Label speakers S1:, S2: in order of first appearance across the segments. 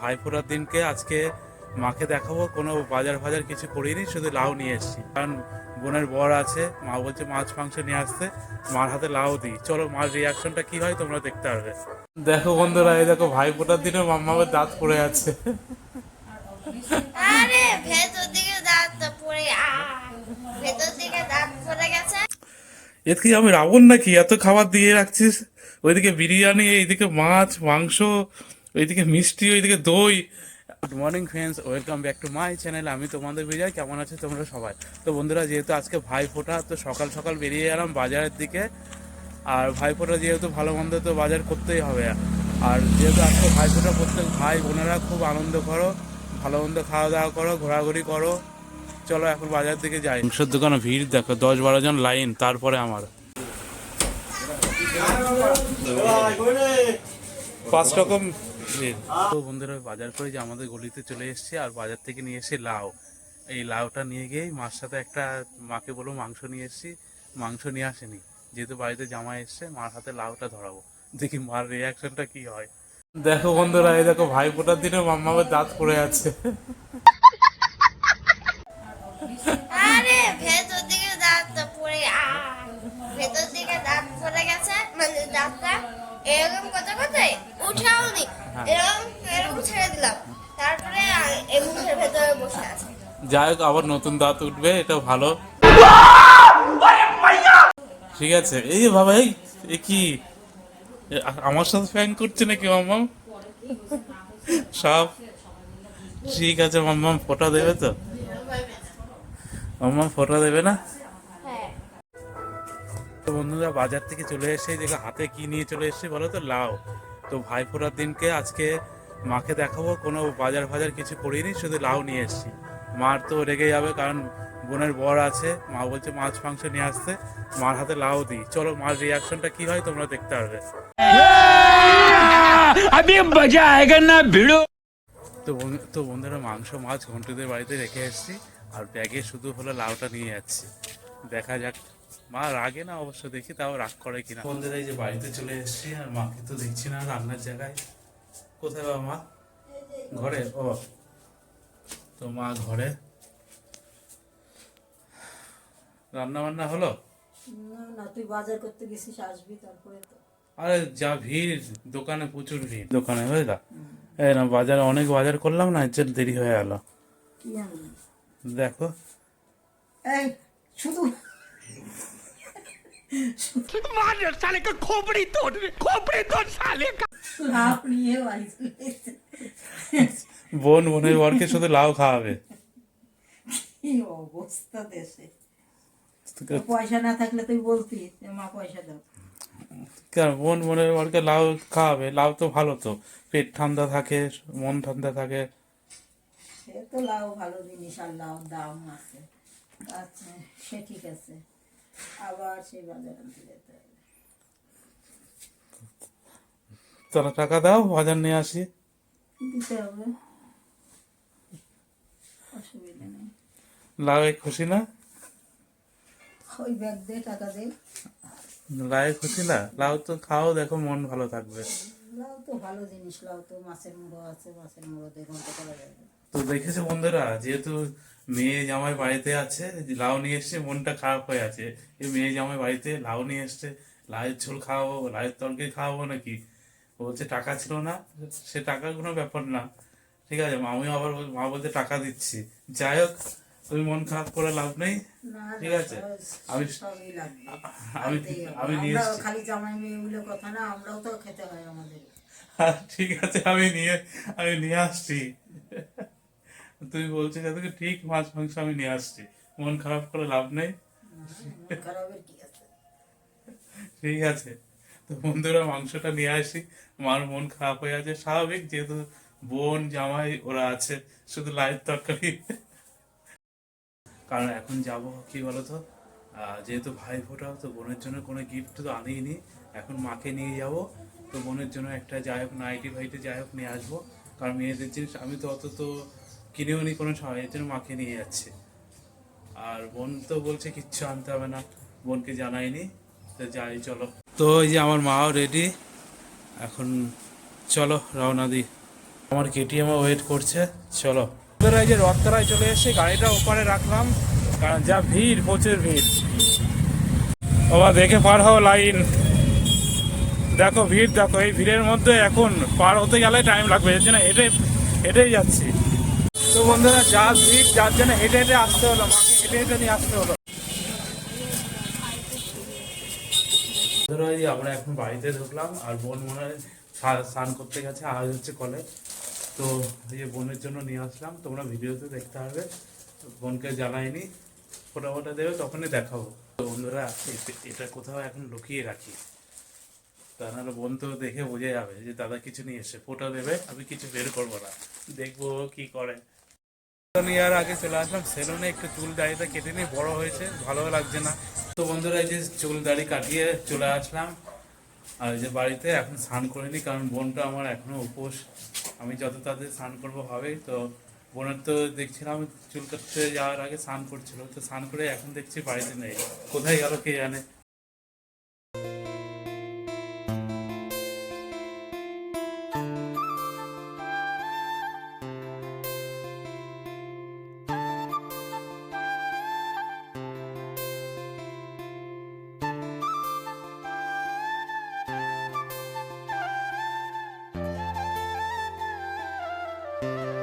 S1: ভাই ফোটার দিনকে আজকে মাকে দেখাবো। কোনো বাজার ফাজার কিছু করিনি শুধু লাউ নিয়ে এসেছি। কারণ বোনের বর আছে মা বলছে মাছ মাংস নিয়ে আসতে। মার হাতে লাউ দিই। চলো মার রিয়াকশনটা কি হয় তোমরা দেখতে পারবে। দেখো বন্ধুরা এই দেখো ভাই ফোটার দিনে মাম্মাদের দাঁত পড়ে আছে।
S2: আরে ভেতর দিকে দাঁত পড়ে ভেতর দিকে দাঁত পড়ে গেছে।
S1: এর কি আমি রাবণ নাকি? এত খাবার দিয়ে রাখছিস? ওইদিকে বিরিয়ানি এইদিকে মাছ মাংস ওইদিকে মিষ্টি ওইদিকে দই। Good morning friends welcome back to my channel আমি তোমাদের বিজয়। কেমন আছে তোমরা সবাই? তো বন্ধুরা যেহেতু আজকে ভাই ফোটা তো সকাল সকাল বেরিয়ে গেলাম বাজারের দিকে। আর ভাই ফোটা যেহেতু ভালো মন্দ তো বাজার করতেই হবে। আর যেহেতু আজকে ভাই ফোটা প্রত্যেক ভাই বোনেরা খুব আনন্দ করো ভালো মন্দ খাওয়া দাওয়া করো ঘোরাঘুরি করো। চলো এখন বাজার দিকে যাই। মাংসের দোকানে ভিড় দেখো দশ বারো জন লাইন তারপরে আমার। পাঁচ রকম। তো বন্ধুরা বাজার করে যে আমাদের গলিতে চলে এসেছে আর বাজার থেকে নিয়ে এসে লাউ। এই লাউটা নিয়ে গিয়েই মার সাথে একটা মাকে বলো মাংস নিয়ে এসেছি। মাংস নিয়ে আসেনি। যেহেতু বাড়িতে জামা এসছে, মার হাতে লাউটা ধরাবো। দেখি মার রিয়াকশনটা কি হয়। দেখো বন্ধুরা, এই দেখো ভাই ফোটার দিনে মাম্মাদের দাঁত পড়ে আছে।
S2: ভেতর দিকে দাঁত পড়ে গেছে মানে দাঁতটা এরকম কথা কথাই উঠাও নি এরকম এরকম ছেড়ে দিলাম। তারপরে এই মুখের ভেতরে বসে আছে।
S1: যাই হোক আবার নতুন দাঁত উঠবে এটা ভালো। ঠিক আছে এই যে বাবা এই কি? আমার সাথে ফ্যান করছে নাকি মাম্মাম? সব? ঠিক আছে মাম্মাম ফোটা দেবে তো? মাম্মাম ফোটা দেবে না?
S2: হ্যাঁ
S1: তো বন্ধুরা বাজার থেকে চলে এসে দেখো হাতে কি নিয়ে চলে এসেছে বলো তো লাউ। তো ভাইফোঁটার দিনকে আজকে মাকে দেখাবো। কোনো বাজার ফাজার কিছু করিনি শুধু লাউ নিয়ে এসেছি। মার তো রেগে যাবে কারণ বোনের বর আছে। মা বলছে মাছ মাংস নিয়ে আসতে। মার হাতে লাউ দিই। চলো মার রিয়াকশনটা কি হয় তোমরা দেখতে পারবে। তো তো বন্ধুরা মাংস মাছ ঘন্টুদের বাড়িতে রেখে এসেছি। আর ব্যাগে শুধু হলো লাউটা নিয়ে যাচ্ছি। দেখা যাক। মা রাগে না অবশ্য? দেখি তাও রাগ করে কিনা। এই যে বাড়িতে চলে এসেছি আর মাকে তো দেখছি না রান্নার জায়গায়। কোথায় বাবা মা? ঘরে? ও। তো মা ঘরে। রান্না বান্না হলো?
S3: না না তুই বাজার করতে গেছিস আসবি তারপরে তো।
S1: আরে যা ভিড় দোকানে প্রচুর ভিড়। দোকানে বুঝলা? এই না বাজারে অনেক বাজার করলাম না এর জন্য দেরি হয়ে গেল। দেখো।
S3: এই শুধু
S4: मार साले का खोपड़ी तोड़ खोपड़ी तोड़ साले का
S3: লাভ নিয়ে বাড়ি চলে এসেছে।
S1: বোন বোনের বরকে শুধু লাউ খাওয়াবে
S3: কি অবস্থা দেশে পয়সা না থাকলে তুই বলতি যে মা পয়সা দাও
S1: কেন বোন বোনের বরকে লাউ খাওয়াবে লাউ তো ভালো তো পেট ঠান্ডা থাকে মন ঠান্ডা থাকে
S3: সে তো লাউ ভালো জিনিস আর লাউ দাম আছে আচ্ছা সে ঠিক আছে আবার সেই বাজার আনতে যেতে হবে।
S1: তারা টাকা দাও বাজার নিয়ে আসি।
S3: দিতে হবে। অসুবিধা নেই।
S1: লাউ খুশি না?
S3: ওই ব্যাগ দে টাকা দে।
S1: লাউ খুশি না? লাউ তো খাও দেখো মন ভালো থাকবে।
S3: লাউ তো ভালো জিনিস লাউ তো মাছের মুড়ো আছে মাছের মুড়ো দিয়ে ঘণ্টা করা যাবে।
S1: তো দেখেছ বন্ধুরা যেহেতু মেয়ে জামাই বাড়িতে আছে লাউ নিয়ে এসছে মনটা খারাপ হয়ে আছে। এই মেয়ে জামাই বাড়িতে লাউ নিয়ে এসছে লাউয়ের ঝোল খাওয়াবো লাউয়ের তরকারি খাওয়াবো নাকি? বলছে টাকা ছিল না। সে টাকার কোনো ব্যাপার না। ঠিক আছে আমিও আবার মা বলতে টাকা দিচ্ছি। যাই হোক তুমি মন খারাপ করে লাভ নেই। ঠিক আছে। আমি- আমি আমি নিয়ে
S3: খালি জামাই মেয়ে বলে কথা না আমরাও তো খেতে হয় আমাদের।
S1: ঠিক আছে আমি নিয়ে আমি নিয়ে আসছি। তুমি বলছো যাতে ঠিক মাছ মাংস আমি নিয়ে আসছি। মন খারাপ করে লাভ নেই। ঠিক আছে। তো বন্ধুরা মাংসটা নিয়ে আসি। আমার মন খারাপ হয়ে আছে। স্বাভাবিক যেহেতু বোন জামাই ওরা আছে। শুধু লাইভ তরকারি। কারণ এখন যাব কি বলতো? যেহেতু ভাই ফোটাও তো বোনের জন্য কোনো গিফট তো আনিনি এখন মাকে নিয়ে যাব। তো বোনের জন্য একটা যাই হোক নাইটি ফাইটি যাই হোক নিয়ে আসব। কারণ মেয়েদের জিনিস আমি তো অত তো কোনো সময় এর জন্য মাকে নিয়ে যাচ্ছে। আর বোন তো বলছে, কিচ্ছু আনতে হবে না। বোনকে জানাইনি, তো যাই, চলো। তো এই যে আমার মাও রেডি এখন চলো রওনা দি আমার কেটিএম ওয়েট করছে, চলো। এই যে রথতলায় চলে এসে গাড়িটা ওপারে রাখলাম, কারণ যা ভিড়, প্রচুর ভিড়। বাবা, দেখে পার হও লাইন দেখো ভিড়, দেখো, এই ভিড়ের মধ্যে এখন পার হতে গেলে টাইম লাগবে, এর জন্য হেঁটে, হেঁটেই যাচ্ছি। তো বন্ধুরা, যা ভিড়, যার জন্য হেঁটে হেঁটে আসতে হলো, মাকে হেঁটে হেঁটে নিয়ে আসতে হলো। আমরা এখন বাড়িতে ঢুকলাম, আর বোন মনে হয় স্নান করতে গেছে আজ হচ্ছে কলে তো এই বোনের জন্য নিয়ে আসলাম, তোমরা ভিডিওতে দেখতে পারবে। বোনকে জ্বালাইনি ফোটা ফোটা দেবে, তখনই দেখাবো। তো বন্ধুরা এটা কোথাও এখন লুকিয়ে রাখি। তা নাহলে বোন তো দেখে বোঝা যাবে যে দাদা কিছু নিয়ে এসে ফোটা দেবে, আমি কিছু বের করব না। দেখব কি করে। নেওয়ার আগে চলে আসলাম, সেলুনে একটু চুল দাড়িটা কেটে নিয়ে বড় হয়েছে, ভালো লাগছে না। তো বন্ধুরা, এই যে চুল দাড়ি কাটিয়ে চলে আসলাম। আর যে বাড়িতে এখন স্নান করিনি, কারণ বোনটা আমার এখনও উপোস। আমি যত তাড়াতাড়ি স্নান করব হবে, তো বোনের তো দেখছিলাম চুল কাটতে যাওয়ার আগে স্নান করছিল। তো স্নান করে এখন দেখছি বাড়িতে নেই। কোথায় গেল কে জানে? Thank you.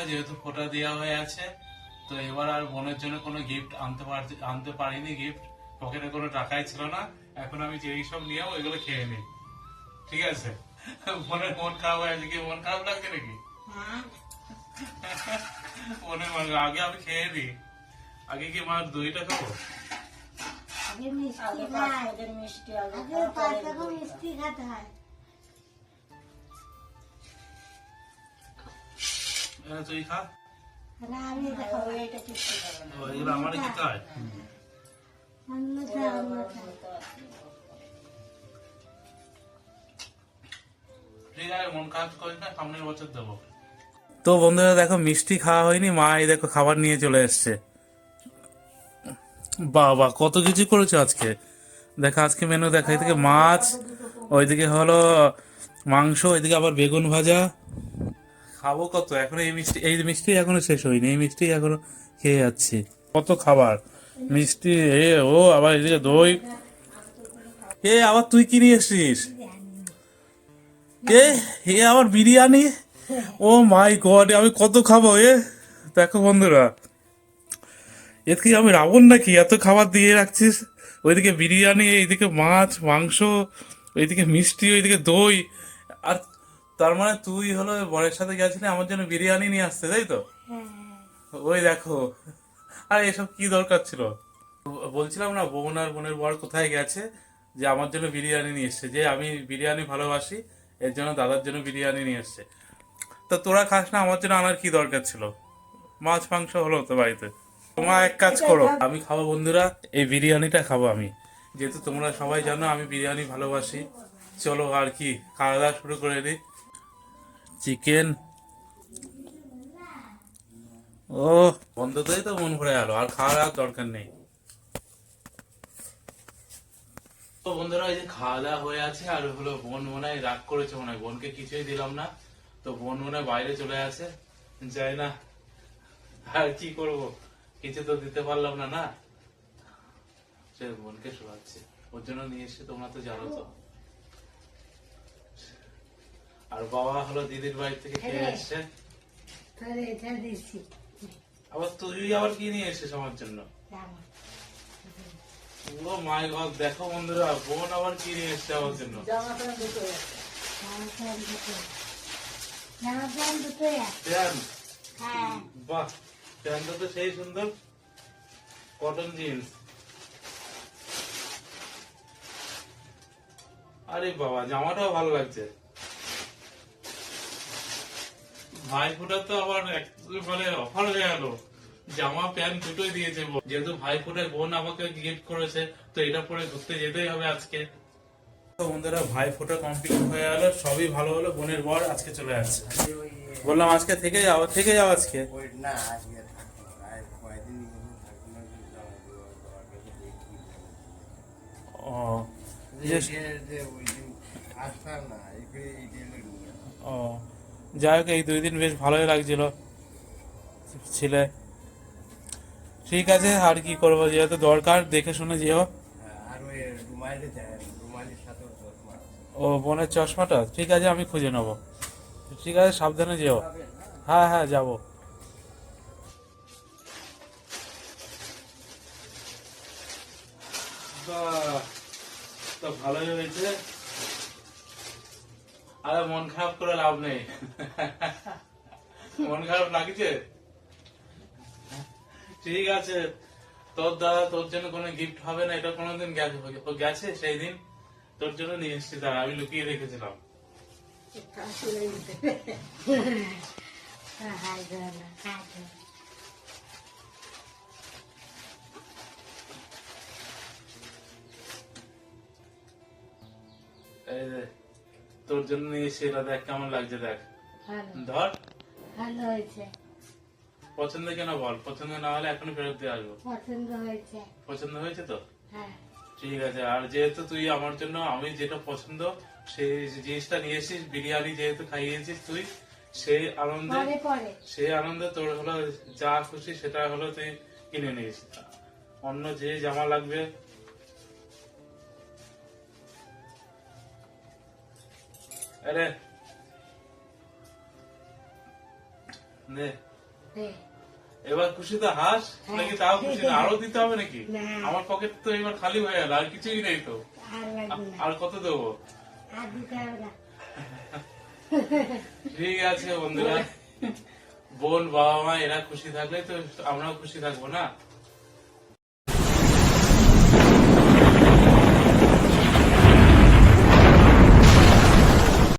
S1: তো বন্ধুরা যেহেতু ফোটা দেওয়া হয়ে আছে তো এবার আর বোনের জন্য কোনো গিফট আনতে পারতে আনতে পারিনি গিফট পকেটে কোনো টাকাই ছিল না। এখন আমি যেই সব নিয়েও এগুলো খেয়ে নিই। ঠিক আছে? বোনের মন খারাপ হয়ে আছে কি? মন খারাপ লাগছে নাকি? বোনের মন আগে আমি খেয়ে নিই। আগে কি মার দইটা খাব?
S3: আগে পাঁচ কেজির মিষ্টি আলু খাও, পরে দই
S1: তুই খা। খেতে হয়?
S3: ওরা আবার বলতে আছে।
S1: ঠিক আছে মন খারাপ করিস না সামনের বছর দেবো। তো বন্ধুরা দেখো মিষ্টি খাওয়া হয়নি মা এই দেখো খাবার নিয়ে চলে এসছে। বাবা কত কিছু করেছ আজকে? দেখো আজকে মেনু দেখো এদিকে মাছ ওইদিকে হলো মাংস ওইদিকে আবার বেগুন ভাজা। খাব কত? এখনও এই মিষ্টি এই মিষ্টি এখনও শেষ হয়নি। এই মিষ্টি এখনও খেয়ে যাচ্ছি। কত খাবার? মিষ্টি, এ, ও, আবার এদিকে দই। এ, আবার তুই কি নিয়ে এসছিস? এ এ, আবার বিরিয়ানি? ও মাই গড আমি কত খাব, এ? দেখো বন্ধুরা। এর কি, আমি রাবণ নাকি? এত খাবার দিয়ে রাখছিস? ওইদিকে বিরিয়ানি, এইদিকে মাছ, মাংস ওইদিকে মিষ্টি, ওইদিকে দই। আর তার মানে তুই হলো বরের সাথে গেছিলি আমার জন্য বিরিয়ানি নিয়ে আসতে তাই তো? ওই দেখো। আর এসব কি দরকার ছিল? বলছিলাম না বোন আর বোনের বর কোথায় গেছে যে আমার জন্য বিরিয়ানি নিয়ে এসছে যে আমি বিরিয়ানি ভালোবাসি এর জন্য দাদার জন্য বিরিয়ানি নিয়ে এসছে। তো তোরা খাস না আমার জন্য আনার কি দরকার ছিল? মাছ মাংস হলো তো বাড়িতে। তোমরা এক কাজ করো আমি খাব বন্ধুরা এই বিরিয়ানিটা খাব আমি। যেহেতু তোমরা সবাই জানো আমি বিরিয়ানি ভালোবাসি। চলো আর কি খাওয়া দাওয়া শুরু করে দিই। চিকেন। ও বন্ধ করে তো মন ভরে গেল, আর খাওয়া দাওয়ার দরকার নেই। তো বন্ধুরা, এই যে খাওয়া দাওয়া হয়ে আছে, আর হলো বোন মনে হয় রাগ করেছে মনে হয়, বোনকে কিছুই দিলাম না। তো বোন মনে হয় বাইরে চলে আছে যাই না, আর কি করব? কিছু তো দিতে পারলাম না না? বোনকে শোয়াচ্ছে, ওর জন্য নিয়ে এসে তোমরা তো জানো তো। আর বাবা হলো দিদির বাড়ি থেকে খেয়ে এসছে আবার তুই আবার কি নিয়ে এসেছিস আমার জন্য? ও মাই গড দেখো বন্ধুরা বোন আবার কি নিয়ে এসছে আমার জন্য?
S5: হ্যাঁ।
S1: বাহ প্যান্টটা তো সেই সুন্দর। কটন জিন্স আরে বাবা জামাটাও ভালো লাগছে। ভাই ফোটা তো আবার মানে অফার হয়ে গেল জামা প্যান্ট দুটোই দিয়েছে। যেহেতু ভাই ফোটায় বোন আমাকে গিফট করেছে তো এটা পরে ঘুরতে যেতেই হবে আজকে তো বন্ধুরা ভাই ফোটা কমপ্লিট হয়ে গেল সবই ভালো হলো বোনের বর আজকে চলে যাচ্ছে বললাম আজকে থেকে যাও থেকে যাও আজকে
S6: না।
S1: ও। ও যাই হোক এই দুই দিন বেশ ভালোই লাগছিল। ছিলে। ঠিক আছে আর কি করব? যেহেতু দরকার দেখে শুনে যেও। ও বোনের চশমাটা? ঠিক আছে আমি খুঁজে নেব। ঠিক আছে সাবধানে যেও। হ্যাঁ হ্যাঁ যাব। তো ভালোই হয়েছে। আরে মন খারাপ করে লাভ নেই। মন খারাপ লাগছে? ঠিক আছে। তোর দাদা তোর জন্য কোনো গিফট হবে না, এটা কোনোদিন গেছে সেই দিন। তোর জন্য নিয়ে এসেছি, দাঁড়া, আমি লুকিয়ে রেখেছিলাম। এই তোর জন্য নিয়ে এসেছি এটা দেখ কেমন লাগছে দেখ। ধর।
S5: ভালো হয়েছে।
S1: পছন্দ কেন বল? পছন্দ না হলে এখনই ফেরত দিয়ে আসব।
S5: পছন্দ হয়েছে।
S1: পছন্দ হয়েছে তো?
S5: হ্যাঁ।
S1: ঠিক আছে আর যেহেতু তুই আমার জন্য আমি যেটা পছন্দ সেই জিনিসটা নিয়ে এসেছিস বিরিয়ানি যেহেতু খাইয়েছিস তুই সেই আনন্দে সেই আনন্দে তোর হলো যা খুশি সেটা হলো তুই কিনে নিয়েছিস। অন্য যে জামা লাগবে আরে নে।
S5: দে।
S1: এবার খুশি তো হাস নাকি তাও খুশি না? আরও দিতে হবে নাকি। আমার পকেট তো এবার খালি হয়ে গেল আর কিছুই নেই তো।
S5: আর
S1: কত দেবো? ঠিক আছে বন্ধুরা। বোন বাবা মা এরা খুশি থাকলে তো আমরাও খুশি থাকব না?